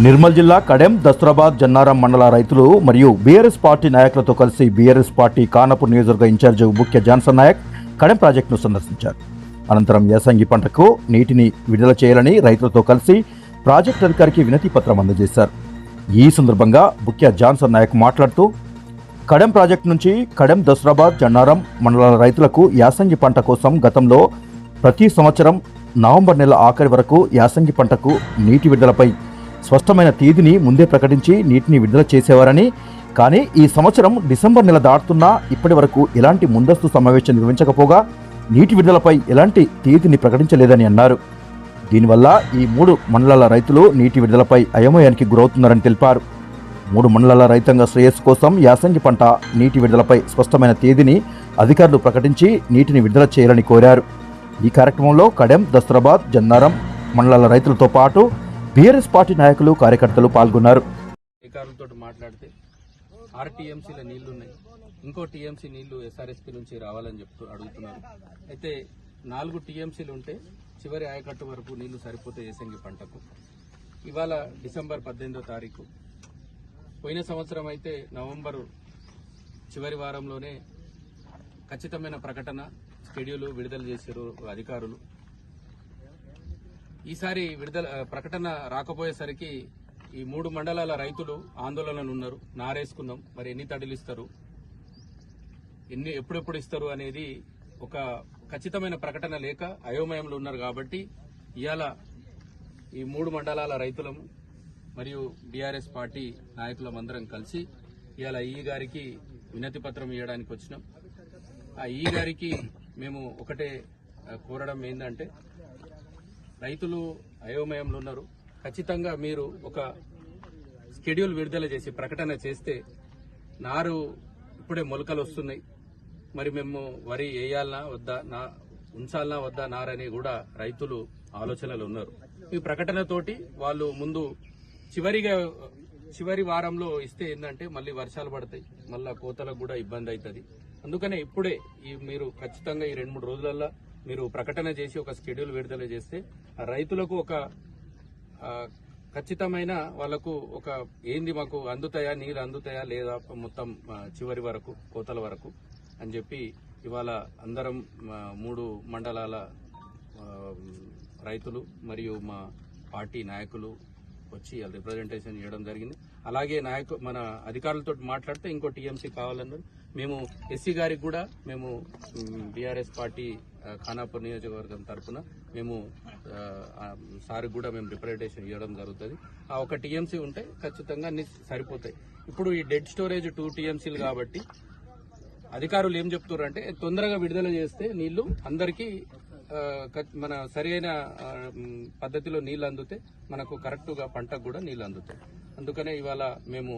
నిర్మల్ జిల్లా కడెం దసరాబాద్ జన్నారం మండల రైతులు మరియు బీఆర్ఎస్ పార్టీ నాయకులతో కలిసి బీఆర్ఎస్ పార్టీ కానపూర్ నియోజకవర్గ ఇన్ఛార్జ్ ముఖ్య జాన్సన్ నాయక్ కడెం ప్రాజెక్టును సందర్శించారు. అనంతరం యాసంగి పంటకు నీటిని విడుదల చేయాలని రైతులతో కలిసి ప్రాజెక్టు అధికారికి వినతి పత్రం అందజేశారు. ఈ సందర్భంగా ముఖ్య జాన్సన్ నాయక్ మాట్లాడుతూ కడెం ప్రాజెక్టు నుంచి కడెం దసరాబాద్ జన్నారం మండలాల రైతులకు యాసంగి పంట కోసం గతంలో ప్రతి సంవత్సరం నవంబర్ నెల ఆఖరి వరకు యాసంగి పంటకు నీటి విడుదలపై స్పష్టమైన తేదీని ముందే ప్రకటించి నీటిని విడుదల చేసేవారని. కానీ ఈ సంవత్సరం డిసెంబర్ నెల దాటుతున్నా ఇప్పటి వరకు ఎలాంటి ముందస్తు సమావేశం నిర్వహించకపోగా నీటి విడుదలపై ఎలాంటి తేదీని ప్రకటించలేదని అన్నారు. దీనివల్ల ఈ మూడు మండలాల రైతులు నీటి విడుదలపై అయోమయానికి గురవుతున్నారని తెలిపారు. మూడు మండలాల రైతాంగ శ్రేయస్సు కోసం యాసంగి పంట నీటి విడుదలపై స్పష్టమైన తేదీని అధికారులు ప్రకటించి నీటిని విడుదల చేయాలని కోరారు. ఈ కార్యక్రమంలో కడెం దసరాబాద్ జన్నారం మండలాల రైతులతో పాటు బీఆర్ఎస్ పార్టీ నాయకులు కార్యకర్తలు పాల్గొన్నారు. అధికారులతో మాట్లాడితే ఆర్టీఎంసీల నీళ్ళు ఉన్నాయి ఇంకో టీఎంసీ నీళ్ళు ఎస్ఆర్ఎస్పీ నుంచి రావాలని చెప్తూ అడుగుతున్నారు. అయితే నాలుగు టీఎంసీలు ఉంటే చివరి ఆయకట్టు వరకు నీళ్ళు సరిపోతే ఏసంగి పంటకు. ఇవాళ డిసెంబర్ పద్దెనిమిదో తారీఖు. పోయిన సంవత్సరం అయితే నవంబర్ చివరి వారంలోనే ఖచ్చితమైన ప్రకటన షెడ్యూల్ విడుదల చేశారు అధికారులు. ఈసారి విడుదల ప్రకటన రాకపోయేసరికి ఈ మూడు మండలాల రైతులు ఆందోళనలు ఉన్నారు నారేసుకుందాం. మరి ఎన్ని తడులు ఇస్తారు? ఎన్ని ఎప్పుడెప్పుడు ఇస్తారు అనేది ఒక ఖచ్చితమైన ప్రకటన లేక అయోమయంలో ఉన్నారు కాబట్టి ఇవాళ ఈ మూడు మండలాల రైతులము మరియు బీఆర్ఎస్ పార్టీ నాయకులం అందరం కలిసి ఇవాళ ఈ గారికి వినతి పత్రం ఇవ్వడానికి వచ్చినాం. ఆ ఈ గారికి మేము ఒకటే కోరడం ఏంటంటే రైతులు అయోమయంలో ఉన్నారు. ఖచ్చితంగా మీరు ఒక షెడ్యూల్ విడుదల చేసి ప్రకటన చేస్తే నారు ఇప్పుడే మొలకలు వస్తున్నాయి. మరి మేము వరి వేయాలనా వద్దా నా ఉంచాలనా వద్దా నారని కూడా రైతులు ఆలోచనలు ఉన్నారు. ఈ ప్రకటనతోటి వాళ్ళు ముందు చివరిగా చివరి వారంలో ఇస్తే ఏంటంటే మళ్ళీ వర్షాలు పడతాయి మళ్ళా కోతలకు కూడా ఇబ్బంది అవుతుంది. అందుకనే ఇప్పుడే ఈ మీరు ఖచ్చితంగా ఈ రెండు మూడు రోజులల్లో మీరు ప్రకటన చేసి ఒక షెడ్యూల్ విడుదల చేస్తే రైతులకు ఒక ఖచ్చితమైన వాళ్ళకు ఒక ఏంది మాకు అందుతాయా నీరు అందుతాయా లేదా మొత్తం చివరి వరకు కోతల వరకు అని చెప్పి ఇవాళ అందరం మూడు మండలాల రైతులు మరియు మా పార్టీ నాయకులు వచ్చి రిప్రజెంటేషన్ చేయడం జరిగింది. అలాగే నాయకు మన అధికారులతో మాట్లాడితే ఇంకో టీఎంసీ కావాలన్నారు. మేము ఎస్సీ గారికి కూడా మేము బీఆర్ఎస్ పార్టీ ఖానాపూర్ నియోజకవర్గం తరఫున మేము సార్ సార్కి కూడా మేము రిప్రజెంటేషన్ ఇవ్వడం జరుగుతుంది. ఆ ఒక టీఎంసీ ఉంటే ఖచ్చితంగా అన్ని సరిపోతాయి. ఇప్పుడు ఈ డెడ్ స్టోరేజ్ టూ టీఎంసీలు కాబట్టి అధికారులు ఏం చెప్తున్నారు అంటే తొందరగా విడుదల చేస్తే నీళ్ళు అందరికీ మన సరైన పద్ధతిలో నీళ్ళు అందితే మనకు కరెక్ట్గా పంటకు కూడా నీళ్ళు అందుతాయి అందుకనే ఇవాళ మేము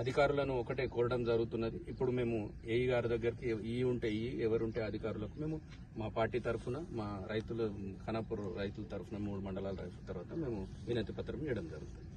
అధికారులను ఒకటే కోరడం జరుగుతున్నది. ఇప్పుడు మేము ఏఈ గారి దగ్గరికి ఈ ఉంటే ఈ ఎవరుంటే అధికారులకు మేము మా పార్టీ తరఫున మా రైతులు ఖానాపూర్ రైతుల తరఫున మూడు మండలాల రైతుల తర్వాత మేము వినతి పత్రం ఇవ్వడం జరుగుతుంది.